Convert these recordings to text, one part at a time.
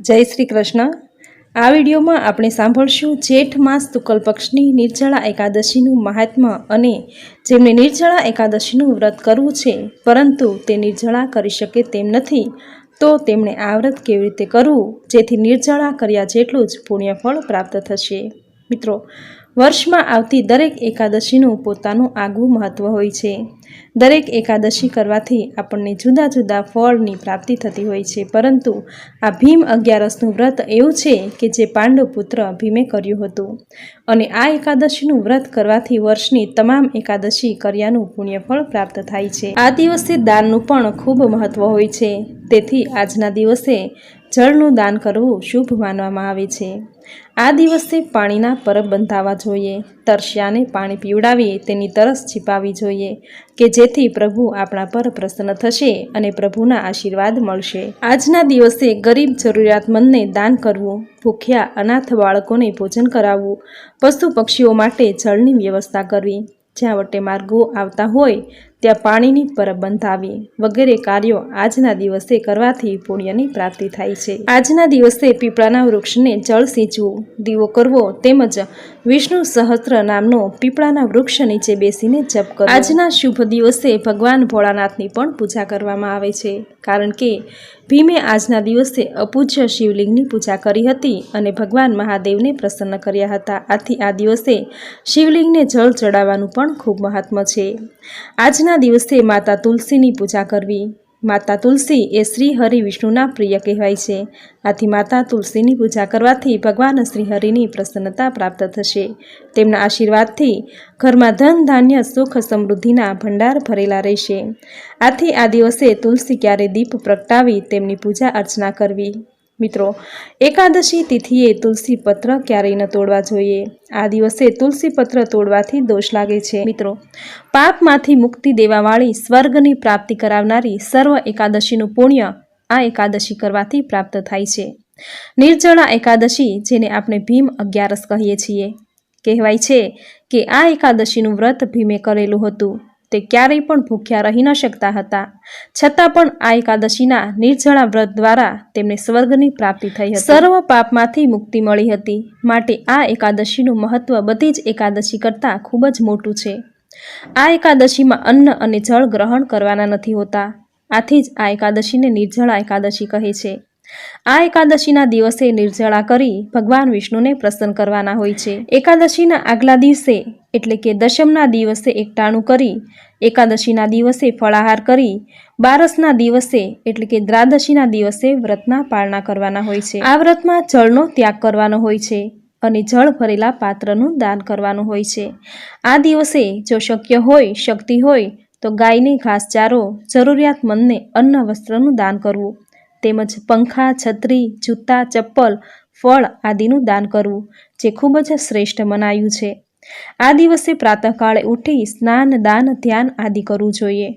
જય શ્રી કૃષ્ણ. આ વિડીયોમાં આપણે સાંભળશું જેઠ માસ તુકલ પક્ષની નિર્જળા એકાદશીનું મહાત્મ્ય અને જેમને નિર્જળા એકાદશીનું વ્રત કરવું છે, પરંતુ તે નિર્જળા કરી શકે તેમ નથી, તો તેમણે આ વ્રત કેવી રીતે કરવું? જેથી નિર્જળા કર્યા જેટલું જ પુણ્યફળ પ્રાપ્ત થશે. મિત્રો વર્ષમાં આવતી દરેક એકાદશીનું પોતાનું આગવું મહત્ત્વ હોય છે. દરેક એકાદશી કરવાથી આપણને જુદા જુદા ફળની પ્રાપ્તિ થતી હોય છે. પરંતુ આ ભીમ અગિયારસનું વ્રત એવું છે કે જે પાંડવ પુત્ર ભીમે કર્યું હતું. અને આ એકાદશીનું વ્રત કરવાથી વર્ષની તમામ એકાદશી કર્યાનું પુણ્યફળ પ્રાપ્ત થાય છે. આ દિવસે દાનનું પણ ખૂબ મહત્ત્વ હોય છે. તેથી આજના દિવસે જળનું દાન કરવું શુભ માનવામાં આવે છે. આ દિવસે પાણીના પરબ બંધાવા જોઈએ. તરસ્યાને પાણી પીવડાવી તેની તરસ છીપાવી જોઈએ કે જેથી પ્રભુ આપણા પર પ્રસન્ન થશે અને પ્રભુના આશીર્વાદ મળશે. આજના દિવસે ગરીબ જરૂરિયાતમંદને દાન કરવું, ભૂખ્યા અનાથ બાળકોને ભોજન કરાવવું, પશુ પક્ષીઓ માટે જળની વ્યવસ્થા કરવી. જ્યાં વટે માર્ગો આવતા હોય ત્યાં પાણીની પરબ બંધાવી વગેરે કાર્યો આજના દિવસે કરવાથી પુણ્યની પ્રાપ્તિ થાય છે. આજના દિવસે પીપળાના વૃક્ષને જળ સિંચવું, દીવો કરવો તેમજ વિષ્ણુ સહસ્ત્ર નામનો પીપળાના વૃક્ષ નીચે બેસીને જપ કરવો. આજના શુભ દિવસે ભગવાન ભોળાનાથની પણ પૂજા કરવામાં આવે છે. કારણ કે ભીમે આજના દિવસે અપૂજ્ય શિવલિંગની પૂજા કરી હતી અને ભગવાન મહાદેવને પ્રસન્ન કર્યા હતા. આથી આ દિવસે શિવલિંગને જળ ચડાવવાનું પણ ખૂબ મહાત્મ છે. આજના દિવસે માતા તુલસીની પૂજા કરવી. માતા તુલસી એ શ્રી હરિ વિષ્ણુના પ્રિય કહેવાય છે. આથી માતા તુલસીની પૂજા કરવાથી ભગવાન શ્રી હરિની પ્રસન્નતા પ્રાપ્ત થશે. તેમના આશીર્વાદથી ઘરમાં ધન ધાન્ય સુખ સમૃદ્ધિના ભંડાર ભરેલા રહેશે. આથી આ દિવસે તુલસી ક્યારે દીપ પ્રગટાવી તેમની પૂજા અર્ચના કરવી. મિત્રો, એકાદશી તિથિએ તુલસી પત્ર ક્યારેય ન તોડવા જોઈએ. આ દિવસે તુલસી પત્ર તોડવાથી દોષ લાગે છે. મિત્રો, પાપમાંથી મુક્તિ દેવાવાળી સ્વર્ગની પ્રાપ્તિ કરાવનારી સર્વ એકાદશીનું પુણ્ય આ એકાદશી કરવાથી પ્રાપ્ત થાય છે. નિર્જળા એકાદશી, જેને આપણે ભીમ અગિયારસ કહીએ છીએ. કહેવાય છે કે આ એકાદશીનું વ્રત ભીમે કરેલું હતું. તે ક્યારેય પણ ભૂખ્યા રહી ન શકતા હતા. છતાં પણ આ એકાદશીના નિર્જળા વ્રત દ્વારા તેમને સ્વર્ગની પ્રાપ્તિ થઈ હતી. સર્વ પાપમાંથી મુક્તિ મળી હતી. માટે આ એકાદશીનું મહત્વ બધી જ એકાદશી કરતાં ખૂબ જ મોટું છે. આ એકાદશીમાં અન્ન અને જળ ગ્રહણ કરવાના નથી હોતા. આથી જ આ એકાદશીને નિર્જળા એકાદશી કહે છે. આ એકાદશીના દિવસે નિર્જળા કરી ભગવાન વિષ્ણુને પ્રસન્ન કરવાના હોય છે. એકાદશીના આગલા દિવસે, એટલે કે દશમના દિવસે એકટાણું કરી, એકાદશીના દિવસે ફળાહાર કરી, બારસના દિવસે, એટલે કે દ્વાદશીના દિવસે વ્રતના પાળના કરવાના હોય છે. આ વ્રતમાં જળનો ત્યાગ કરવાનો હોય છે અને જળ ભરેલા પાત્રનું દાન કરવાનું હોય છે. આ દિવસે જો શક્ય હોય, શક્તિ હોય, તો ગાયને ઘાસચારો, જરૂરિયાતમંદને અન્ન વસ્ત્રનું દાન કરવું. તેમજ પંખા, છત્રી, જૂતા, ચપ્પલ, ફળ આદિનું દાન કરવું જે ખૂબ જ શ્રેષ્ઠ મનાયું છે. આ દિવસે પ્રાતઃકાળે ઉઠી સ્નાન, દાન, ધ્યાન આદિ કરવું જોઈએ.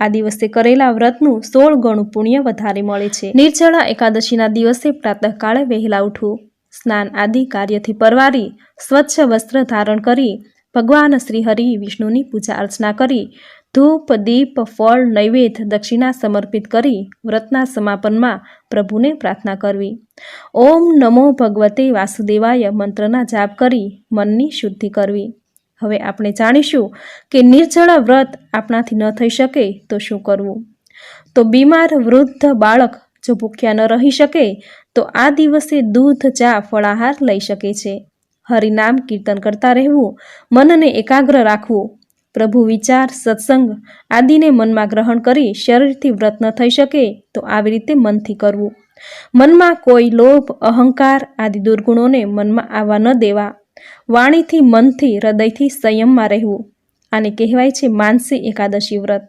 આ દિવસે કરેલા વ્રતનું સોળ ગણું પુણ્ય વધારે મળે છે. નિર્જળા એકાદશીના દિવસે પ્રાતઃકાળે વહેલા ઉઠવું, સ્નાન આદિ કાર્યથી પરવારી, સ્વચ્છ વસ્ત્ર ધારણ કરી, ભગવાન શ્રી હરિ વિષ્ણુની પૂજા અર્ચના કરી ધૂપ દીપ ફળ નૈવેદ્ય દક્ષિણા સમર્પિત કરી વ્રતના સમાપનમાં પ્રભુને પ્રાર્થના કરવી. ઓમ નમો ભગવતે વાસુદેવાય મંત્રના જાપ કરી મનની શુદ્ધિ કરવી. હવે આપણે જાણીશું કે નિર્જળા વ્રત આપણાથી ન થઈ શકે તો શું કરવું? તો બીમાર વૃદ્ધ બાળક જો ભૂખ્યા ન રહી શકે તો આ દિવસે દૂધ, ચા, ફળાહાર લઈ શકે છે. હરિનામ કીર્તન કરતા રહેવું, મનને એકાગ્ર રાખવું પ્રભુ વિચાર, સત્સંગ આદિને મનમાં ગ્રહણ કરી શરીરથી વ્રત ન થઈ શકે તો આવી રીતે મનથી કરવું. મનમાં કોઈ લોભ, અહંકાર આદિ દુર્ગુણોને મનમાં આવવા ન દેવા. વાણીથી મનથી, હૃદયથી સંયમમાં રહેવું. આને કહેવાય છે માનસી એકાદશી વ્રત.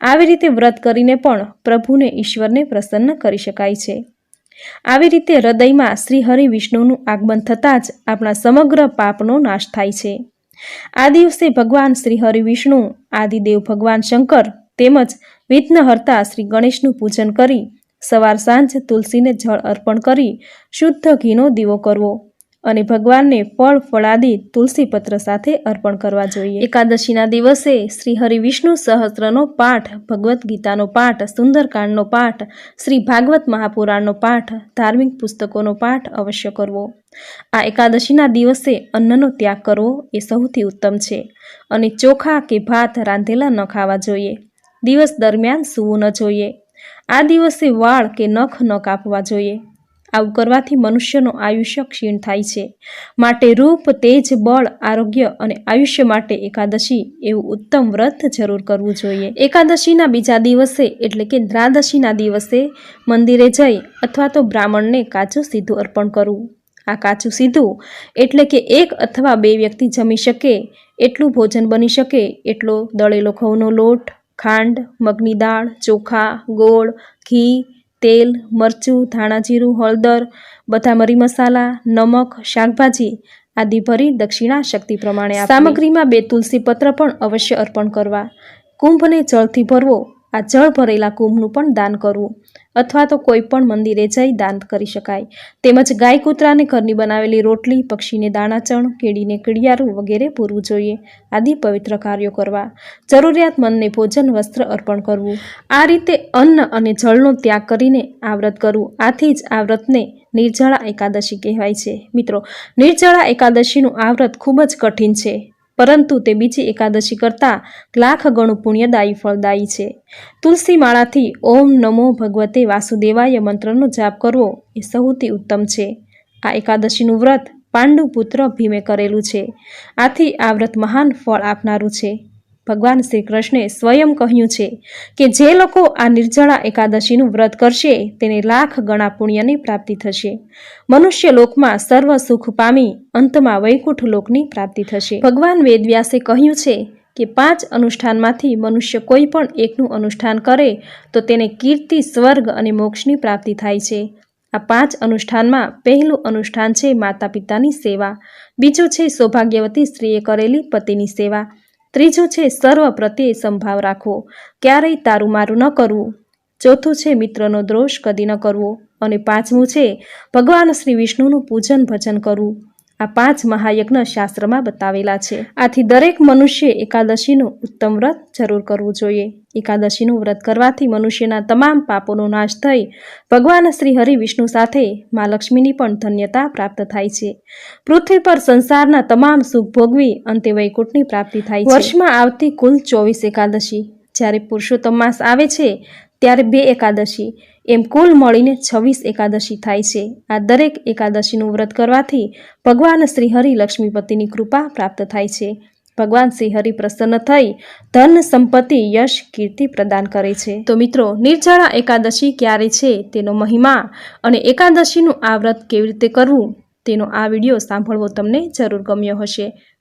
આવી રીતે વ્રત કરીને પણ પ્રભુને ઈશ્વરને પ્રસન્ન કરી શકાય છે. આવી રીતે હૃદયમાં શ્રી હરિ વિષ્ણુનું આગમન થતાં જ આપણા સમગ્ર પાપનો નાશ થાય છે. આ દિવસે ભગવાન શ્રી હરિ વિષ્ણુ આદિદેવ ભગવાન શંકર તેમજ વિઘ્નહર્તા શ્રી ગણેશનું પૂજન કરી સવાર સાંજ તુલસીને જળ અર્પણ કરી શુદ્ધ ઘીનો દીવો કરવો. અને ભગવાનને ફળ, ફળાદી, તુલસીપત્ર સાથે અર્પણ કરવા જોઈએ. એકાદશીના દિવસે શ્રી હરિવિષ્ણુ સહસ્ત્રનો પાઠ, ભગવદ્ ગીતાનો પાઠ, સુંદરકાંડનો પાઠ, શ્રી ભાગવત મહાપુરાણનો પાઠ, ધાર્મિક પુસ્તકોનો પાઠ અવશ્ય કરવો. આ એકાદશીના દિવસે અન્નનો ત્યાગ કરવો એ સૌથી ઉત્તમ છે અને ચોખા કે ભાત રાંધેલા ન ખાવા જોઈએ. દિવસ દરમિયાન સૂવું ન જોઈએ. આ દિવસે વાળ કે નખ ન કાપવા જોઈએ. આવું કરવાથી મનુષ્યનું આયુષ્ય ક્ષીણ થાય છે. માટે રૂપ, તેજ, બળ, આરોગ્ય અને આયુષ્ય માટે એકાદશી એવું ઉત્તમ વ્રત જરૂર કરવું જોઈએ. એકાદશીના બીજા દિવસે એટલે કે દ્રાદશીના દિવસે મંદિરે જઈ અથવા તો બ્રાહ્મણને કાચું સીધું અર્પણ કરવું. આ કાચું સીધું એટલે કે એક અથવા બે વ્યક્તિ જમી શકે, એટલું ભોજન બની શકે, એટલો દળેલો ઘઉંનો લોટ, ખાંડ, મગની દાળ, ચોખા, ગોળ, ઘી તેલ, મરચું, ધાણાજીરું, હળદર બધા મરી મસાલા, નમક, શાકભાજી આદિ ભરી દક્ષિણા શક્તિ પ્રમાણે. સામગ્રીમાં બે તુલસી પત્ર પણ અવશ્ય અર્પણ કરવા કુંભને જળથી ભરવો આ જળ ભરેલા કુંભનું પણ દાન કરવું. અથવા તો કોઈ પણ મંદિરે જઈ દાન કરી શકાય. તેમજ ગાય કૂતરાને ઘરની બનાવેલી રોટલી, પક્ષીને દાણાચણ કેડીને કડિયારું વગેરે પૂરવું જોઈએ. આદિ પવિત્ર કાર્યો કરવા. જરૂરિયાતમંદને ભોજન, વસ્ત્ર અર્પણ કરવું. આ રીતે અન્ન અને જળનો ત્યાગ કરીને આ વ્રત કરવું. આથી જ આ વ્રતને નિર્જળા એકાદશી કહેવાય છે. મિત્રો, નિર્જળા એકાદશીનું આ વ્રત ખૂબ જ કઠિન છે. પરંતુ તે બીજી એકાદશી કરતાં લાખ ગણું પુણ્યદાયી ફળદાયી છે. તુલસી માળાથી ઓમ નમો ભગવતે વાસુદેવાય મંત્રનો જાપ કરવો એ સૌથી ઉત્તમ છે. આ એકાદશીનું વ્રત પાંડુ પુત્ર ભીમે કરેલું છે. આથી આ વ્રત મહાન ફળ આપનારું છે. ભગવાન શ્રી કૃષ્ણે સ્વયં કહ્યું છે કે જે લોકો આ નિર્જળા એકાદશીનું વ્રત કરશે, તેને લાખ ગણા પુણ્યની પ્રાપ્તિ થશે. મનુષ્ય લોકમાં સર્વ સુખ પામી અંતમાં વૈકુંઠ લોકની પ્રાપ્તિ થશે. ભગવાન વેદવ્યાસે કહ્યું છે કે પાંચ અનુષ્ઠાનમાંથી મનુષ્ય કોઈ પણ એકનું અનુષ્ઠાન કરે, તો તેને કીર્તિ, સ્વર્ગ અને મોક્ષની પ્રાપ્તિ થાય છે. આ પાંચ અનુષ્ઠાનમાં પહેલું અનુષ્ઠાન છે માતા પિતાની સેવા. બીજું છે સૌભાગ્યવતી સ્ત્રીએ કરેલી પતિની સેવા. ત્રીજું છે, સર્વ પ્રત્યે સંભાવ રાખવો. ક્યારેય તારું મારું ન કરવું. ચોથું છે, મિત્રનો દ્રોષ કદી ન કરવો. અને પાંચમું છે, ભગવાન શ્રી વિષ્ણુનું પૂજન ભજન કરવું. આ પાંચ મહાયજ્ઞ શાસ્ત્રમાં બતાવેલા છે. આથી દરેક મનુષ્ય એકાદશીનું ઉત્તમ વ્રત જરૂર કરવું જોઈએ. એકાદશીનું વ્રત કરવાથી મનુષ્યના તમામ પાપોનો નાશ થઈ ભગવાન શ્રી હરિ વિષ્ણુ સાથે મા લક્ષ્મીની પણ ધન્યતા પ્રાપ્ત થાય છે. પૃથ્વી પર સંસારના તમામ સુખ ભોગવી અંતે વૈકુંઠની પ્રાપ્તિ થાય વર્ષમાં આવતી કુલ ચોવીસ એકાદશી. જ્યારે પુરુષોત્તમ માસ આવે છે, ત્યારે બે એકાદશી. એમ કુલ મળીને છવ્વીસ એકાદશી થાય છે. આ દરેક એકાદશીનું વ્રત કરવાથી ભગવાન શ્રીહરિ લક્ષ્મીપતિની કૃપા પ્રાપ્ત થાય છે. ભગવાન શ્રીહરિ પ્રસન્ન થઈ ધન સંપત્તિ યશ કીર્તિ પ્રદાન કરે છે. તો મિત્રો, નિર્જળા એકાદશી ક્યારે છે તેનો મહિમા અને એકાદશીનું આ વ્રત કેવી રીતે કરવું તેનો આ વીડિયો સાંભળવો તમને જરૂર ગમ્યો હશે.